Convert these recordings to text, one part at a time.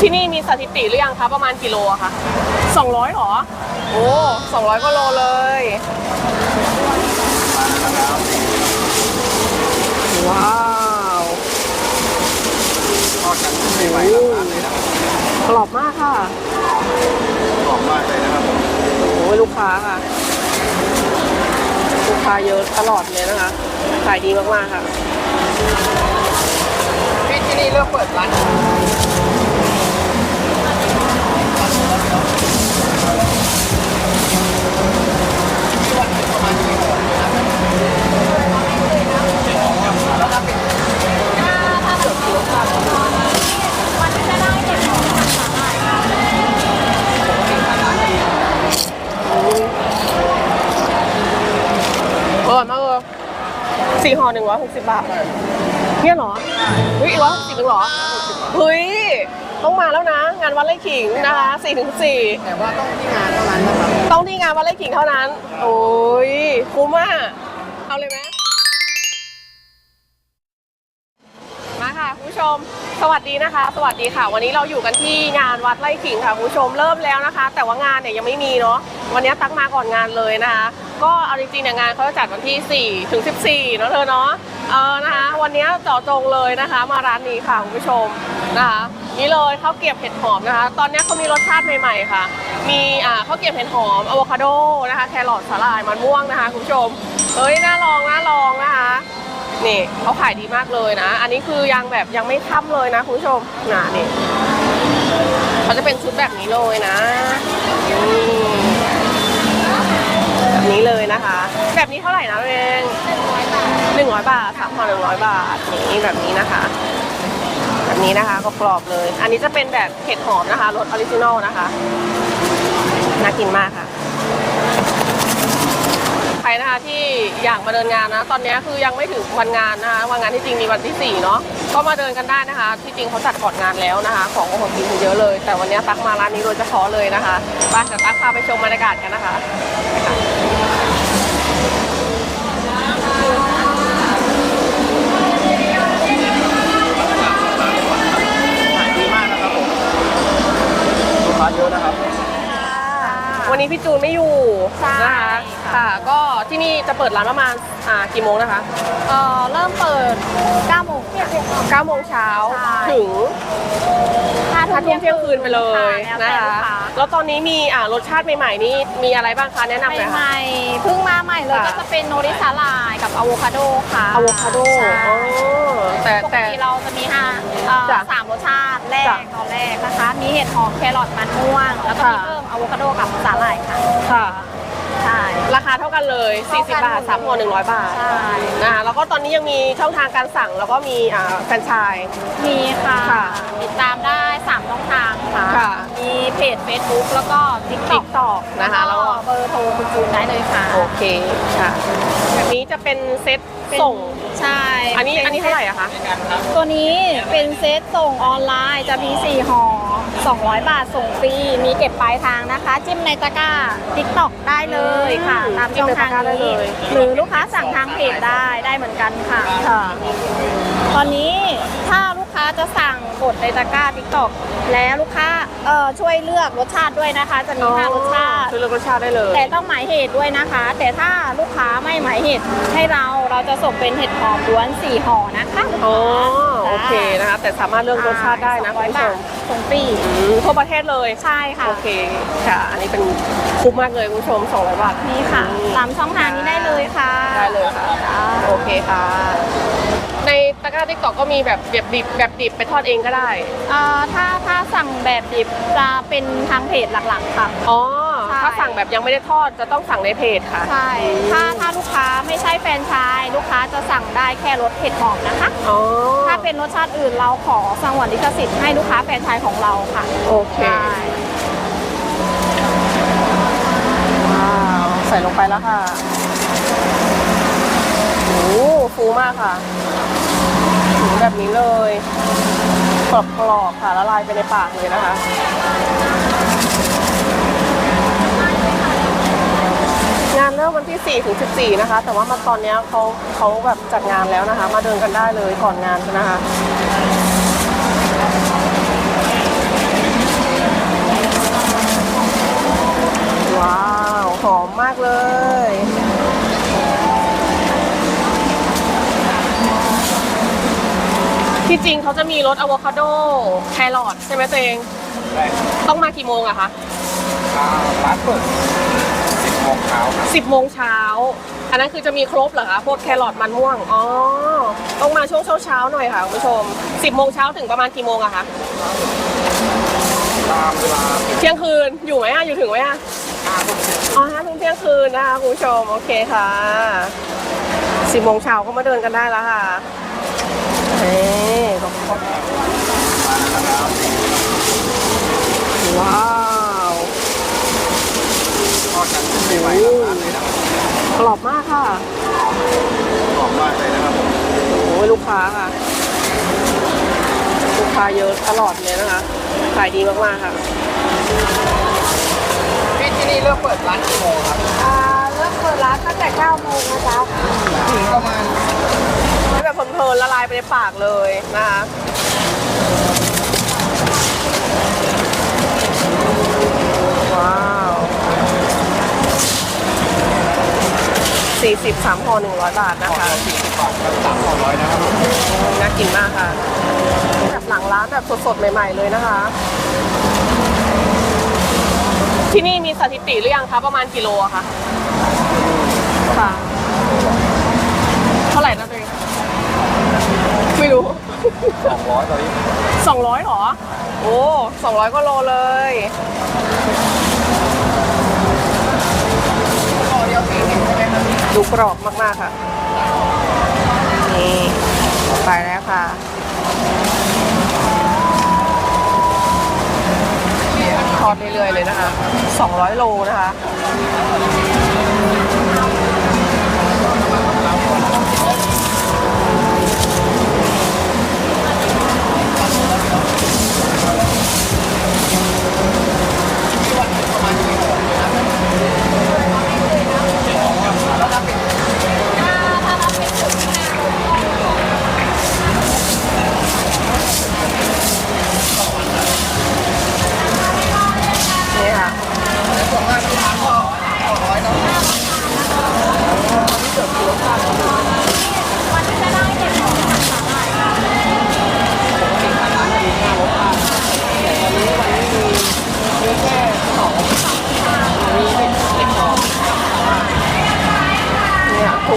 ที่นี่มีสถิติหรือยังคะประมาณกิโลอะคะ200หรอ โอ้200กว่าโลเลยว้าวทอดกันไม่ไหวแล้วร้านเลยนะครับกรอบมากค่ะหอมมากเลยนะครับผมโอ้ยลูกค้าค่ะ ลูกค้าเยอะตลอดเลยนะคะขายดีมากๆค่ะพี่ที่นี่เลือกเปิดร้าน อร่อยมากเลยสี่ห่อหนึ่งร้อยหกสิบบาท เนี่ยเหรอ เฮ้ยร้อยหกสิบเองเหรอ เฮ้ย ต้องมาแล้วนะ งานวัดไร่ขิงนะคะสี่ถึงสี่แต่ว่าต้องที่งานเท่านั้นนะครับต้องที่งานวัดไร่ขิงเท่านั้น โอ้ยคุ้มมากเอาเลยไหมมาค่ะคุณผู้ชม สวัสดีนะคะ สวัสดีค่ะ วันนี้เราอยู่กันที่งานวัดไร่ขิงค่ะคุณผู้ชมเริ่มแล้วนะคะ แต่ว่างานเนี่ยยังไม่มีเนาะวันนี้ตักมาก่อนงานเลยนะคะ ก็เอาจริงๆเนี่ยงานเขาจะจัดวันที่4ถึง14เนาะเธอเนาะเออนะคะวันนี้เจาะจงเลยนะคะ มาร้านนี้ค่ะคุณผู้ชมนะคะนี่เลยข้าวเกรียบเห็ดหอมนะคะ ตอนนี้เขามีรสชาติใหม่ๆค่ะ มีอ่าข้าวเกรียบเห็ดหอมอะโวคาโดนะคะแครอทสาหร่ายมันม่วงนะคะคุณผู้ชมเอ้ยน่าลองน่าลองนะคะนี่เขาขายดีมากเลยนะ อันนี้คือยังแบบยังไม่ค่ำเลยนะคุณผู้ชมนะนี่เขาจะเป็นชุดแบบนี้เลยนะแบบนี้เลยนะคะ แบบนี้เท่าไหร่นะเอง หนึ่งร้อยบาทสามห่อหนึ่งร้อยบาทนี่แบบนี้นะคะ แบบนี้นะคะก็กรอบเลย อันนี้จะเป็นแบบเห็ดหอมนะคะรสออริจินอลนะคะน่ากินมากค่ะใครนะคะที่อยากมาเดินงานนะ ตอนนี้คือยังไม่ถึงวันงานนะคะวันงานที่จริงมีวันที่4เนาะก็มาเดินกันได้นะคะ ที่จริงเขาจัดก่อนงานแล้วนะคะ ของของกินเยอะเลย แต่วันนี้ตักมาร้านนี้โดยเฉพาะเลยนะคะไปเดี๋ยวตักพาไปชมบรรยากาศกันนะคะ นนี้พี่จูนไม่อยู่ใช่นะคะค่ะ ค่ะ ก็ที่นี่จะเปิดร้านประมาณอ่ากี่โมงนะคะเอ่อเริ่มเปิด9โมงค่ะ 9โมงเช้าใช่ ถึงห้าห้าทุ่มเที่ยงคืนไปเลยค่ะนะแล้วแต่คะลูกค้าแล้วตอนนี้มีอ่ารสชาติใหม่ๆนี่มีอะไรบ้างคะแนะนำหน่อยใหค่ะ ม่ๆเพิ่งมาใหม่เลยค่ะ ก็จะเป็นโนริสาลายกับอะโวคาโดค่ะอะโวคาโดใช่อ๋อแต่ปกแต่ ติเราจะมีห้าเอ่อจ้ะสามรสชาติแรกจ้ะตอนแรกนะคะ มีเห็ดหอมแครอทมันม่วง แล้วก็มีค่ะ เพิ่ม อะโวคาโดกับสาหร่ายค่ะ ค่ะ ใช่ ราคาเท่ากันเลย40เท่ากันบาท3ห่อ100 บาทใช่ นะคะแล้วก็ตอนนี้ยังมีช่องทางการสั่งแล้วก็มีอ่าแฟรนไชส์ มีค่ะ ค่ะ ติดตามได้3ช่องทางค่ะ ค่ะ มีเพจ Facebook แล้วก็ TikTok ติ๊กตอกนะคะแล้วก็เบอร์โทรคุณจูนได้เลยค่ะโอเคค่ะแบบนี้จะเป็นเซ็ตเป็นส่ง ใช่อันนี้อันนี้เท่าไหร่อะคะ ตัวนี้เป็นเซตส่งออนไลน์จะมี 4ห่อ 200 บาทส่งฟรี มีเก็บปลายทางนะคะ จิ้มในตะกร้า TikTok ได้เลยค่ะ ตามช่องทางนี้หรือลูกค้าสั่งทางเพจได้ได้เหมือนกันค่ะ ค่ะ ตอนนี้ถ้าลูกค้าจะสั่งกดในตะกร้า TikTok แล้วลูกค้าเอ่อช่วยเลือกรสชาติด้วยนะคะ จะมีห้ารสชาติคือเลือกรสชาติได้เลย แต่ต้องหมายเหตุด้วยนะคะ แต่ถ้าลูกค้าไม่หมายเหตุให้เราเราจะส่งเป็นเห็ดหอมล้วน4ห่อนะคะอ๋อ โอเคนะคะ แต่สามารถเลือกรสชาติได้นะคุณร้อยผู้ชบามทส่งฟรีอืมทั่วประเทศเลยใช่ค่ะ โอเคค่ะ อันนี้เป็นคุ้มมากเลยคุณผู้ชม200บาทนี่ค่ะอืมตามช่องทางนี้ได้เลยค่ะ ได้เลยค่ะจ้าโอเคค่ะ ในตะกร้าติ๊กต็อกก็มีแบบแบบดิบแบบดิบไปทอดเองก็ได้เอ่อถ้าถ้าสั่งแบบดิบจะเป็นทางเพจหลักๆค่ะ อ๋อใช่ ถ้าสั่งแบบยังไม่ได้ทอดจะต้องสั่งในเพจค่ะ ใช่ ถ้าถ้าลูกค้าไม่ใช่แฟรนไชายลูกค้าจะสั่งได้แค่รสเห็ดหอมนะคะ อ๋อ ถ้าเป็นรสชาติอื่นเราขอสงวนลิขสิทธิ์ให้ลูกค้าแฟรนไชายของเราค่ะ โอเค ใช่ ว้าวใส่ลงไปแล้วค่ะ โอ้โหฟูมากค่ะถึงแบบนี้เลยกรอบกรอบๆค่ะละลายไปในปากเลยนะคะ งานเริ่มวันที่ 4 ถึง 14 นะคะ แต่ว่ามาตอนนี้เขาเขาแบบจัดงานแล้วนะคะ มาเดินกันได้เลยก่อนงานนะคะว้าวหอมมากเลยที่จริงเขาจะมีรสอะโวคาโดแครอทใช่ไหมตัวเอง ต้องมากี่โมงอะคะร้านเปิด โมงเช้าครับ10โมงเช้า อันนั้นคือจะมีครบเหรอคะ พวกแครอทมันม่วง อ๋อ ต้องมาช่วงเช้าๆหน่อยค่ะคุณผู้ชม 10โมงเช้าถึงประมาณกี่โมงอะคะ ตามเวลาเที่ยงคืน อยู่ไหมอะอยู่ถึงไหมอะห้าทุ่มเสร็จอ๋อห้าทุ่มเที่ยงคืนนะคะคุณผู้ชม โอเคค่ะ10โมงเช้าก็มาเดินกันได้แล้วค่ะเฮ้ว้าว ทอ ดกันใหม่ๆร้านเลยนะครับกรอบมากค่ะ หอมมากเลยนะครับผมโอ้ยลูกค้าค่ะ ลูกค้าเยอะตลอดเลยนะคะ ขายดีมากๆค่ะที่ที่นี่เริ่มเปิดร้านกี่โมงครับอ่าเริ่มเปิดร้านตั้งแต่9โมงนะจ๊ะถึงประมาณให้แบบเพลินๆละลายไปในปากเลยนะคะว้าว สี่สิบสามห่อหนึ่งร้อยบาทนะห่อคะละสี่สิบบาทครับสามห่อร้อยนะครับผมน่ากินมากค่ะแบบหลังร้านแบบสดๆ ใหม่ๆเลยนะคะ ที่นี่มีสถิติหรือยังคะประมาณกิโลอะคะค่ะ เท่าไหร่นะตัวเองไม่รู้ สองร้อยตอนนี้ สองร้อยหรอ โอ้สองร้อยก็โลเลย ดูกรอบมากๆค่ะ นี่ไปแล้วค่ะ ทอดเรื่อยๆเลยนะคะ 200 โลนะคะ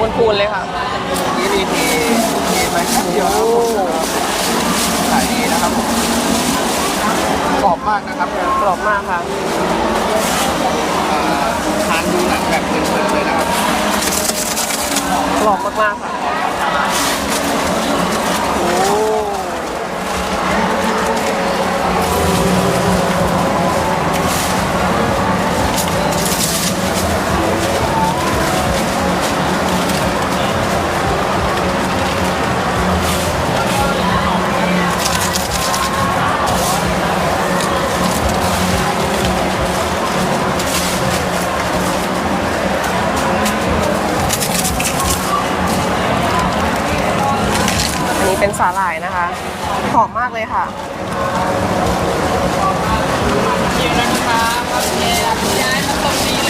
ค่ะคูณคูณๆเลยค่ะ นี่มีทีมีไปแค่เดียวครับผมขายดีนะครับผมกรอบมากนะครับกรอบมากค่ะอ่าทานดูหนังแบบเพลินๆเลยนะครับกรอบมากๆค่ะ โอ้ เป็นสาหร่ายนะคะ หอมมากเลยค่ะเยอะเายมาตรงนี้เลย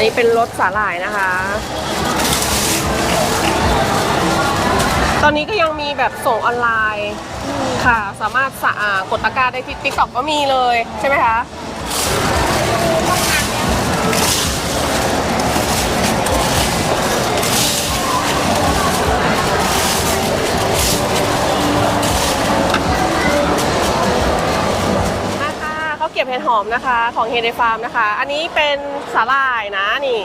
อันนี้เป็นรสสาหร่ายนะคะ ตอนนี้ก็ยังมีแบบส่งออนไลน์ค่ะ สามารถสะอากดตะกร้าได้ที่ติ๊กต็อก็มีเลยใช่ไหมคะ เห็ดหอมนะคะ ของเฮเดฟาร์มนะคะ อันนี้เป็นสาหร่ายนะนี่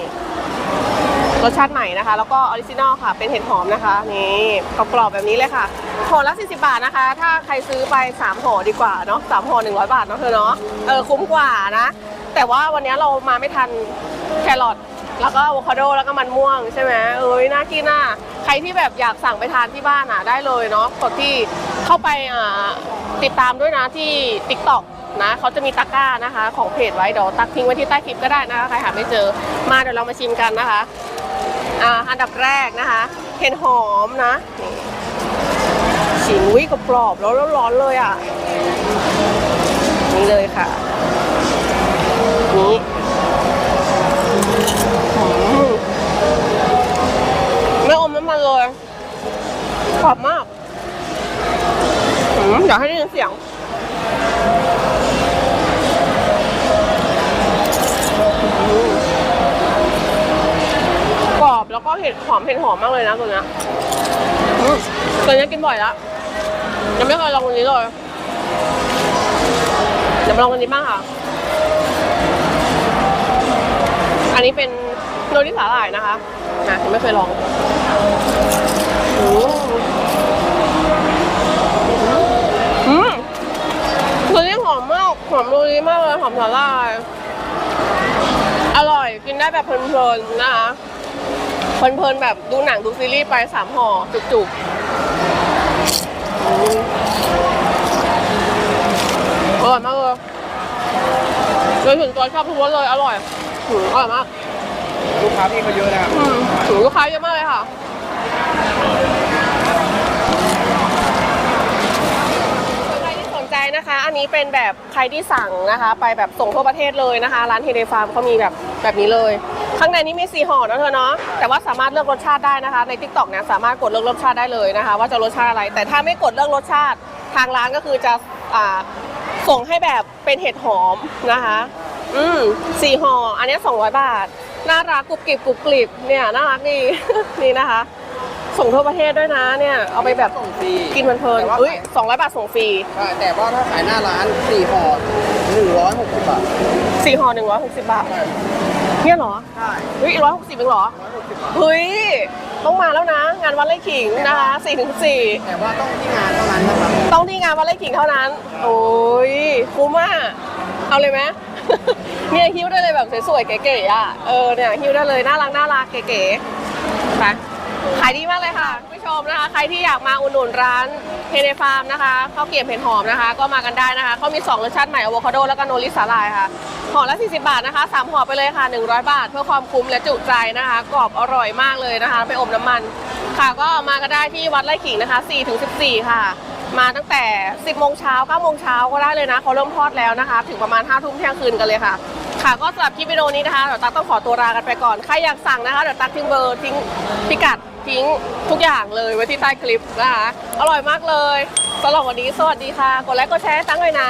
รสชาติใหม่นะคะ แล้วก็ออริจินอลค่ะ เป็นเห็ดหอมนะคะนี่กรอบๆแบบนี้เลยค่ะห่อละ 40 บาทนะคะ ถ้าใครซื้อไป 3ห่อดีกว่าเนาะสามห่อ100 บาทเนาะเธอเนาะเออคุ้มกว่านะ แต่ว่าวันนี้เรามาไม่ทันแครอทแล้วก็อะโวคาโดแล้วก็มันม่วงใช่ไหมเอ้ยน่ากินน่ะใครที่แบบอยากสั่งไปทานที่บ้านอะได้เลยเนาะกดที่เข้าไปอ่าติดตามด้วยนะที่ TikTok นะเขาจะมีตะกร้านะคะ ของเพจไว้เดี๋ยวตักทิ้งไว้ที่ใต้คลิปก็ได้นะคะใครหาไม่เจอมาเดี๋ยวเรามาชิมกันนะคะอ่าอันดับแรกนะคะ เห็ดหอมนะนี่ฉิววิกับกรอบแล้วร้อนๆเลยอะนี่เลยค่ะนี่ไม่อมน้ำมันเลยกรอบมากอยากให้ได้ยินเสียง แล้วก็เห็ดหอมเห็ดหอมมากเลยนะตัวเนี้ยอืมตัวเนี้ยกินบ่อยแล้วยังไม่เคยลองตัวนี้เลยเดี๋ยวมาลองตัวนี้บ้างค่ะ อันนี้เป็นโรตีสาหร่ายนะคะนะยังไม่เคยลองอืมอืมตัวนี้หอมมากหอมโรตีมากเลยหอมสาหร่ายอร่อยกินได้แบบเพลินๆนะคะ เพลินๆแบบดูหนังดูซีรีส์ไปสามห่อจุกๆอืมอร่อยมากเลยโดยส่วนตัวชอบทุกรสเลยอร่อยอืมอร่อยมากลูกค้าพี่เขาเยอะนะครับอืมถึงลูกค้าเยอะมากเลยค่ะใครที่สนใจนะคะ อันนี้เป็นแบบใครที่สั่งนะคะ ไปแบบส่งทั่วประเทศเลยนะคะ ร้านเฮเดฟาร์มเขามีแบบแบบนี้เลย ข้างในนี้มีสีห่อนะเธอเนาะแต่ว่าสามารถเลือกรสชาติได้นะคะ ใน t ิ k t o k เนี่ยสามารถกดเลือกรสชาติได้เลยนะคะ ว่าจะรสชาติอะไร แต่ถ้าไม่กดเลือกรสชาติทางร้านก็คือจะอ่าส่งให้แบบเป็นเห็ดหอมนะคะ อืมสี่ห่ออันนี้200 บาท น่ารักกรุบกริบกรุบกริบเนี่ยน่ารักดีนี่นะคะ ส่งทั่วประเทศด้วยนะเนี่ยเอาไปแบบส่งฟรีกินเพลินแต่ว่าๆอุ้ย200บาทส่งฟรีใช่แต่ว่าถ้าขายหน้าร้านสี่ห่อหนึ่งร้อยหกสิบบาทสี่ห่อ160บาทใช่ เนี่ยเหรอ ใช่เฮ้ยร้อยหกสิบเองเหรอร้อยหกสิบบาทเฮ้ย ต้องมาแล้วนะ งานวันไร่ขิงนะคะ4ถึง4แต่ว่าต้องที่งานเท่านั้นนะครับต้องที่งานวันไร่ขิงเท่านั้น โอ้ยคุ้มมากเอาเลยไหม เนี่ยฮิ้วได้เลยแบบสวยๆเก๋ๆอะ เออเนี่ยฮิ้วได้เลยน่ารักน่ารักเก๋ๆไป ขายดีมากเลยค่ะคุณผู้ชมนะคะ ใครที่อยากมาอุดหนุนร้านเฮเดฟาร์มนะคะข้าวเกรี๊ยวเห็ดหอมนะคะ ก็มากันได้นะคะเขามี 2 รสชาติใหม่อะโวคาโดแล้วก็โนริสาลายค่ะห่อละ 40 บาทนะคะสามห่อไปเลยค่ะ 100 บาท เพื่อความคุ้มและจุใจนะคะ กรอบอร่อยมากเลยนะคะ ไปอบน้ำมัน ค่ะก็มากันได้ที่วัดไร่ขิงนะคะ4ถึง14 ค่ะ มาตั้งแต่ 10โมงเช้า9โมงเช้าก็ได้เลยนะเขาเริ่มทอดแล้วนะคะ ถึงประมาณ5ทุ่มเที่ยงคืนกันเลยค่ะค่ะก็สำหรับคลิปวิดีโอนี้นะคะเดี๋ยวตั๊กต้องขอตัวลากันไปก่อน ใครอยากสั่งนะคะเดี๋ยวตั๊กทิ้งเบอร์ทิ้งพิกัด ทิ้งทุกอย่างเลยไว้ที่ใต้คลิปนะคะ อร่อยมากเลยสำหรับวันนี้สวัสดีค่ะ กดไลค์กดแชร์ตั้งเลยนะ